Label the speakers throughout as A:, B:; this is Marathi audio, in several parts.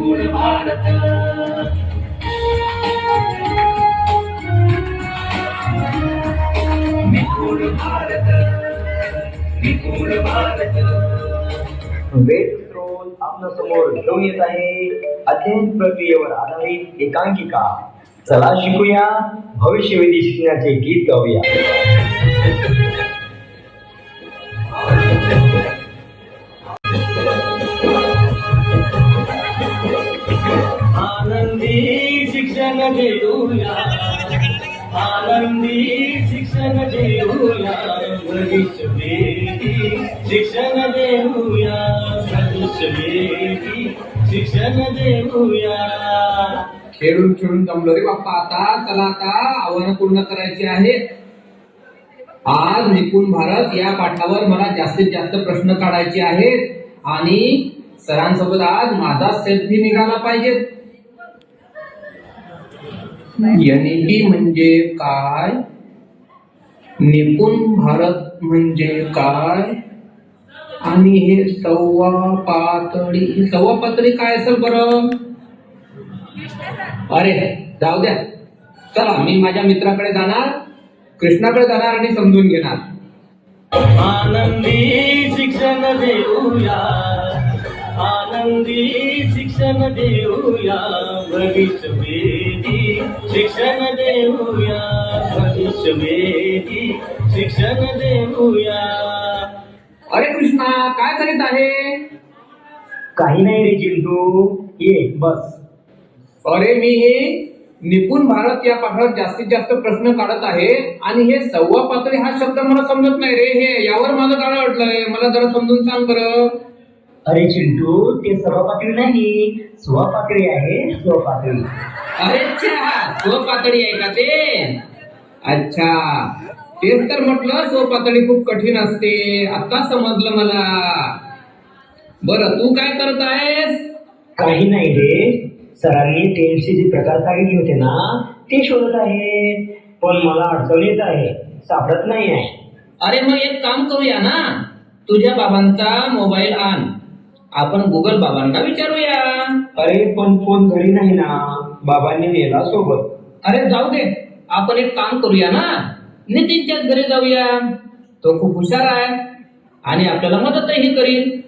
A: मूळ भारत निपुण भारत भारत समोर येत आहे प्रक्रियेवर आधारित एकांकिका चला शिकूया भविष्यवेधी शिकण्याचे गीत गाऊया
B: घेऊया आनंदी शिक्षण देऊया भविष्यवेधी शिक्षण देऊया भविष्यवेधी शिक्षण देऊया
C: खेळून खेळून जमलो रे बाप्पा. आता चला आता आव्हानं पूर्ण करायची आहेत आज निपुण भारत या पाठावर मला जास्तीत जास्त प्रश्न काढायचे आहेत. आणि सरांसोबत आज माझा सेल्फी निघाला पाहिजे. एनईपी म्हणजे काय? निपुण भारत म्हणजे काय? आणि हे सव्वा पातळी ही सव्वा पातळी काय असेल बरं? अरे जाऊ द्या. चला मी माझ्या मित्राकडे जाणार कृष्णाकडे जाणार आणि समजून घेणार.
B: आनंदी शिक्षण देऊया आनंदी शिक्षण देऊया भविष्यवेधी शिक्षण देऊया भविष्यवेधी. शिक्षण देऊया
C: अरे कृष्णा काय करीत आहे?
A: काही नाही रे चिंटू ये बस.
C: अरे मी हे निपुण भारत या पाठावर जास्तीत जास्त प्रश्न काढत आहे आणि हे सव्वा पातळी हा शब्द मला समजत नाही रे. हे यावर माझं काय अडलंय? मला जरा समजून सांग बरं.
A: अरे चिंटू ते सभापातळी नाही स्वपातळी आहे स्वपातळी
C: अरे अच्छा स्व पातळी आहे का ते? अच्छा. तेच तर म्हटलं स्व पातळी खूप कठीण असते. आता समजलं मला. बरं तू काय करत आहेस?
A: काही नाही रे. सरांनी टेन्सचे जे प्रकार सांगितले होते ना ते शोधत आहे. पण मला अडचण येत आहे. सापडत नाही आहे
C: अरे मग एक काम करूया ना. तुझ्या बाबांचा मोबाईल आण. आपण गुगल बाबांना विचारूया.
A: अरे पण फोन घरी नाही ना. बाबांनी नेला सोबत.
C: अरे जाऊ दे. आपण एक काम करूया ना. नितीनच्याच घरी जाऊया. तो खूप हुशार आहे आणि आपल्याला मदतही करील.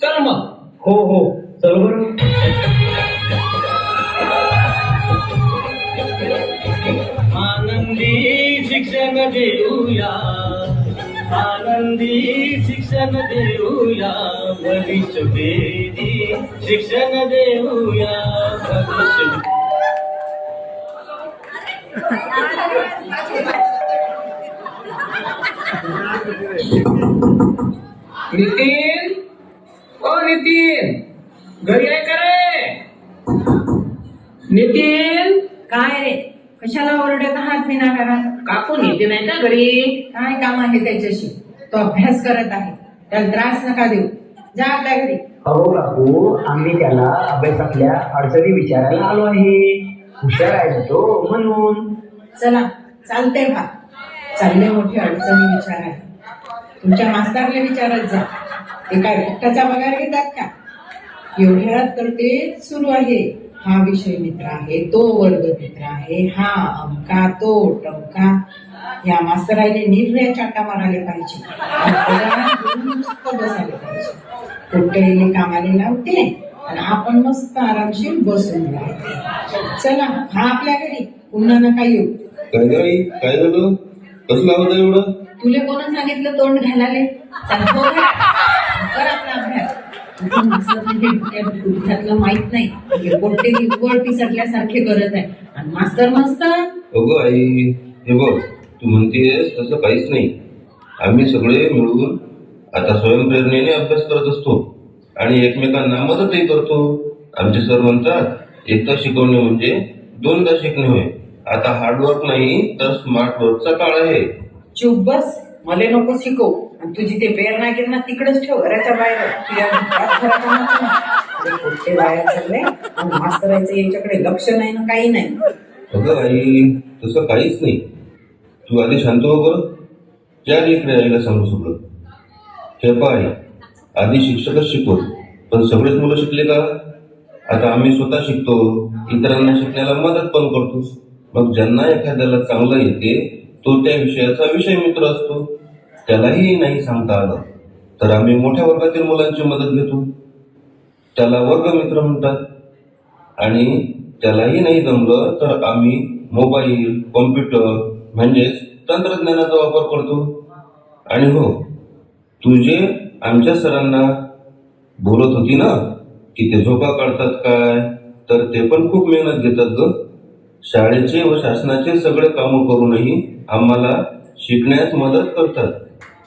C: चल मग.
A: हो हो. चल बरं.
B: आनंदी शिक्षण देऊया. आनंदी शिक्षण देऊया भविष्यवेधी शिक्षण देऊया भविष्य
C: नितीन ओ नितीन घरी आहे का रे? नितीन?
D: काय रे? कशाला ओरडत आहात विनाकारण
C: काकू नितीन आहे का घरी.
D: काय काम आहे त्याच्याशी? तो अभ्यास करत आहे. त्याला त्रास नका देऊ. जा आपल्या घरी.
A: हो काकू आम्ही त्याला अभ्यासातल्या अडचणी विचारायला आलो आहे. हुशार आहे ना तो म्हणून.
D: चला चालते का चालले मोठी अडचणी विचारायला. तुमच्या मास्तरला विचारत जा. ते काय फुकटाचा पगार घेतात का? एवढ्यात तर ते सुरू आहे. हा विषय मित्र आहे तो वर्ग मित्र आहे हा अमका तो टमका. या मास्तराने निर्णय चाटा मारायला पाहिजे. बसायला पाहिजे. कुठे कामाला लावते आणि आपण मस्त आरामशीर बसून राहते. चला हा आपल्या घरी. पुन्हा नका येऊ.
E: काय आई काय झालं? कसं लावत एवढं?
D: तुले कोण सांगितलं तोंड घालाले चल हो. कर आपला अभ्यास मास्तर म्हणजे गुडघ्यातलं माहीत नाही. हे पोट्टे निव्वळ पिसटल्यासारखे करत आहे. आणि मास्तर मस्त
E: अगं आई. हे बघ तू म्हणतेस तसं काहीच नाही. आम्ही सगळे मिळून आता स्वयंप्रेरणेने अभ्यास करत असतो. आणि एकमेकांना मदतही करतो. आमचे सर म्हणतात एकदा शिकवणे म्हणजे दोनदा शिकणे होय. आता हार्डवर्क नाही तर स्मार्ट वर्कचा काळ आहे.
D: चुप बस मले नको शिकव. आणि तुझी ते प्रेरणा ना तिकडेच ठेव. घराच्या बाहेर. तुझ्या नाही. बाहेर चालले आणि मास्तरायचं यांच्याकडे लक्ष नाही ना काही नाही.
E: अगं आई तसं काहीच नाही. तू आधी शांत हो बरं. त्या इकडे आईला सांगू सगळं. हे पाय आधी शिक्षकच शिकवत. पण सगळेच मुलं शिकले का? आता आम्ही स्वतः शिकतो. इतरांना शिकण्याला मदत पण करतो मग ज्यांना एखाद्याला चांगलं येते तो त्या विषयाचा विषय मित्र असतो. त्यालाही नाही सांगता आलं. तर आम्ही मोठ्या वर्गातील मुलांची मदत घेतो. त्याला वर्गमित्र म्हणतात. आणि त्यालाही नाही जमलं तर आम्ही मोबाईल कॉम्प्युटर म्हणजेच तंत्रज्ञानाचा वापर करतो. आणि हो तुझे आमच्या सरांना बोलत होती ना की ते झोका काढतात काय तर ते पण खूप मेहनत घेतात ग. शाळेचे व शासनाचे सगळे कामं करूनही आम्हाला शिकण्यास मदत करतात.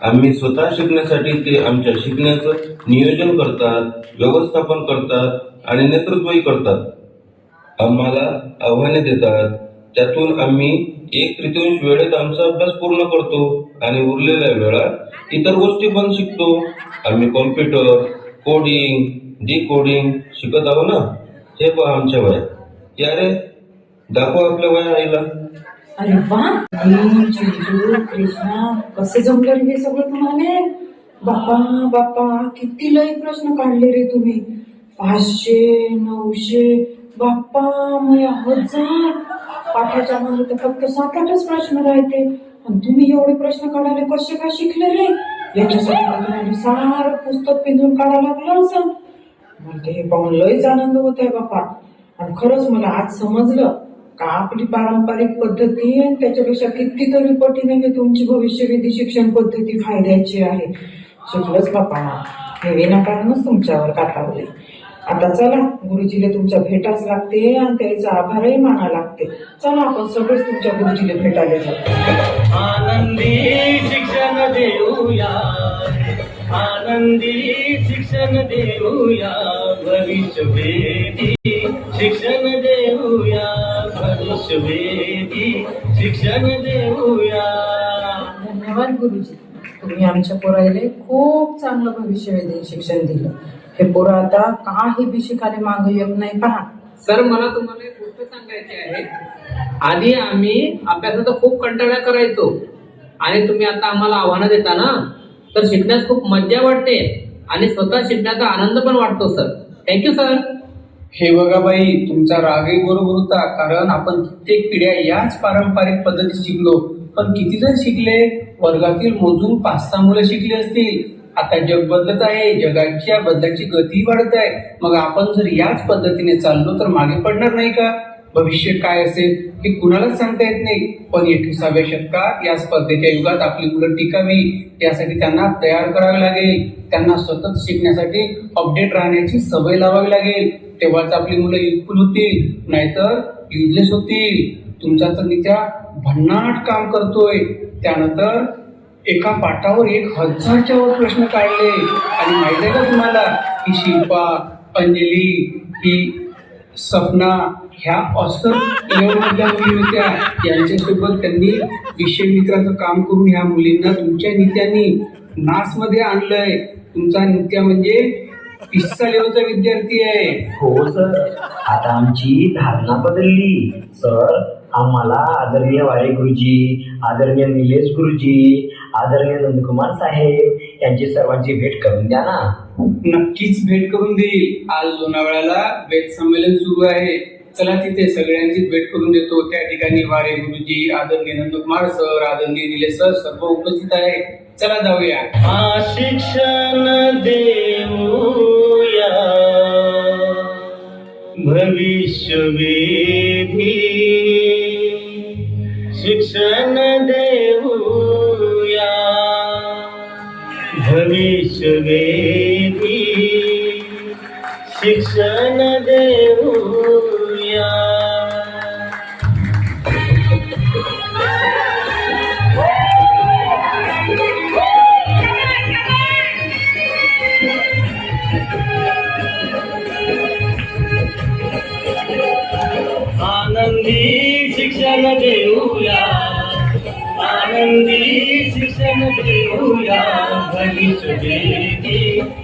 E: आम्ही स्वतः शिकण्यासाठी ते आमच्या शिकण्याचं नियोजन करतात व्यवस्थापन करतात आणि नेतृत्वही करतात. आम्हाला आव्हाने देतात. त्यातून आम्ही एक तृतीयांश वेळेत आमचा अभ्यास पूर्ण करतो आणि उरलेल्या वेळात इतर गोष्टी पण शिकतो. आम्ही कॉम्प्युटर कोडिंग डिकोडिंग शिकत आहो ना? हे पहा आमच्या वयात. या रे दाखव आपल्या वया आईला.
D: अरे वा कृष्णा कसे जमले रे हे सगळं तुम्हाला? बापा बापा किती लय प्रश्न काढले रे तुम्ही. पाचशे नऊशे बाप्पा मया हजार पाठाच्या मध्ये तर फक्त सात आठच प्रश्न राहते. आणि तुम्ही एवढे प्रश्न काढायला कसे काय शिकले रे? याच्यासाठी सारं पुस्तक पिंजून काढायला लागलं असं मला ते हे पाहून लयच आनंद होत आहे बापा. आणि खरंच मला आज समजलं. का आपली पारंपरिक पद्धती आणि त्याच्यापेक्षा कितीतरी पटीने हे तुमची भविष्यवेधी शिक्षण पद्धती फायद्याची आहे. शिकलंच बापा हे विनाकारणच तुमच्यावर काटावले आता चला गुरुजीला तुमच्या भेटाच लागते आणि त्याचा आभारही माना लागते. चला आपण सगळेच तुमच्या गुरुजीला भेटायला जातो
B: आनंदी शिक्षण देऊया. आनंदी शिक्षण देऊया. भविष्य शिक्षण देऊया. भविष्यवेधी शिक्षण देऊया.
D: धन्यवाद गुरुजी. तुम्ही आमच्या पोराले खूप चांगलं भविष्यवेधी शिक्षण दिलं. हे पोरं आता काही बी शिकायला मागे येत नाही पहा.
C: सर मला तुम्हाला एक गोष्ट सांगायची आहे. आधी आम्ही अभ्यासाचा खूप कंटाळा करायचो. आणि तुम्ही आता आम्हाला आव्हानं देता ना? तर शिकण्यास खूप मज्जा वाटते. आणि स्वतः शिकण्याचा आनंद पण वाटतो सर. थँक्यू सर
F: हे बघा बाई तुमचा रागही बरोबर होता कारण आपण कित्येक पिढ्या याच पारंपरिक पद्धतीत शिकलो. पण किती जण शिकले? वर्गातील मोजून पाच सहा मुलं शिकली असतील. आता जग बदलत आहे जगाच्या बदलाची गती वाढत आहे मग आपण जर याच पद्धतीने चाललो तर मागे पडणार नाही का? भविष्य काय असेल हे कुणालाच सांगता येत नाही. पण एकविसाव्या शतकात या स्पर्धेच्या युगात आपली मुलं टिकावी यासाठी त्यांना तयार करावे लागेल. त्यांना सतत शिकण्यासाठी अपडेट राहण्याची सवय लावावी लागेल. तेव्हाच आपली मुलं युजफुल होतील. नाहीतर युजलेस होतील. तुमचा तर नित्या भन्नाट काम करतोय. त्यानंतर एका पाठावर एक हजारच्या वर प्रश्न काढले. आणि माहिती आहे का तुम्हाला? ही शिल्पा अंजली ही सपना ह्या ऑस्कर लेवलमधल्या मुली होत्या. यांच्यासोबत त्यांनी विषय मित्राचं काम करून ह्या मुलींना तुमच्या नित्यानी नासमध्ये आणलंय. तुमचा नित्या म्हणजे पिस्सा लेवलचा विद्यार्थी आहे.
A: हो सर. आता आमची धारणा बदलली. सर आम्हाला आदरणीय वाळे गुरुजी आदरणीय निलेश गुरुजी आदरणीय नंदकुमार साहेब यांची सर्वांची भेट करून द्या ना.
F: नक्कीच भेट करून देईल. आज लोणावळ्याला वेद संमेलन सुरू आहे. चला तिथे सगळ्यांची भेट करून देतो. त्या ठिकाणी वारे गुरुजी आदरणीय नंदकुमार सर आदरणीय निले सर सर्व उपस्थित आहे चला जाऊया.
B: हा शिक्षण देऊया. भविष्य शिक्षण देऊया. भविष्य शिक्षण देऊ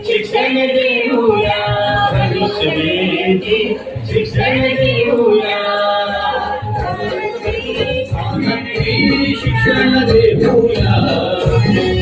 B: शिक्षण देऊया भविष्यवेधी शिक्षण देऊया. शिक्षण देऊया.